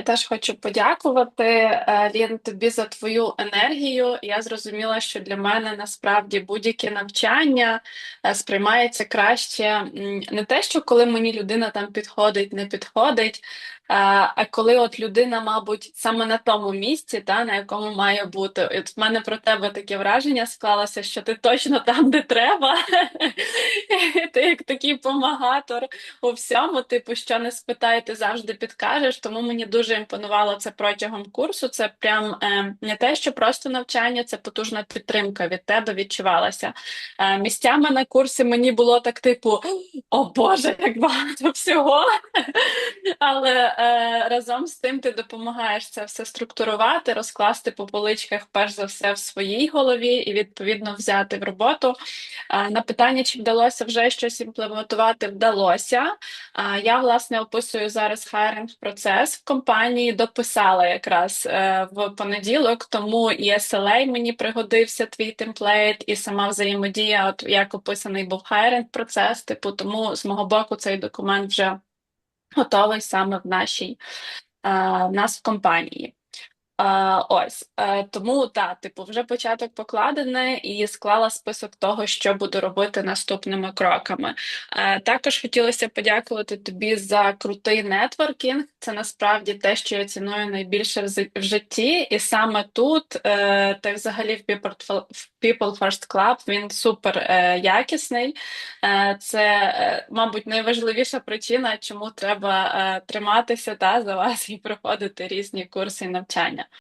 Я теж хочу подякувати е, Лін тобі за твою енергію. Я зрозуміла, що для мене насправді будь-яке навчання е, сприймається краще не те, що коли мені людина там підходить, не підходить, е, а коли от людина, мабуть, саме на тому місці, та на якому має бути. От в мене про тебе таке враження склалося, що ти точно там, де треба. Ти як такий помагатор у всьому, типу, що не спитай, ти завжди підкажеш. Тому мені дуже імпонувало це протягом курсу. Це прям е, не те, що просто навчання, це потужна підтримка від тебе відчувалася. Е, місцями на курсі мені було так, типу, о Боже, як багато всього. Але е, разом з тим ти допомагаєш це все структурувати, розкласти по поличках, перш за все, в своїй голові і відповідно взяти в роботу. Е, На питання, чи вдалося вже щось імплементувати, вдалося. А, Я власне описую зараз хайринг процес в компанії. Дописала якраз е, в понеділок, тому і SLA мені пригодився твій темплейт, і сама взаємодія, от як описаний був хайринг процес. Типу, тому з мого боку цей документ вже готовий саме в нашій е, в нас в компанії. А, ось е, тому та, типу, вже початок покладений і склала список того, що буду робити наступними кроками. Е, також хотілося подякувати тобі за крутий нетворкінг. Це насправді те, що я ціную найбільше в житті, і саме тут, е, та взагалі в People, First Club він супер якісний. Це, мабуть, найважливіша причина, чому треба триматися та за вас і проходити різні курси навчання.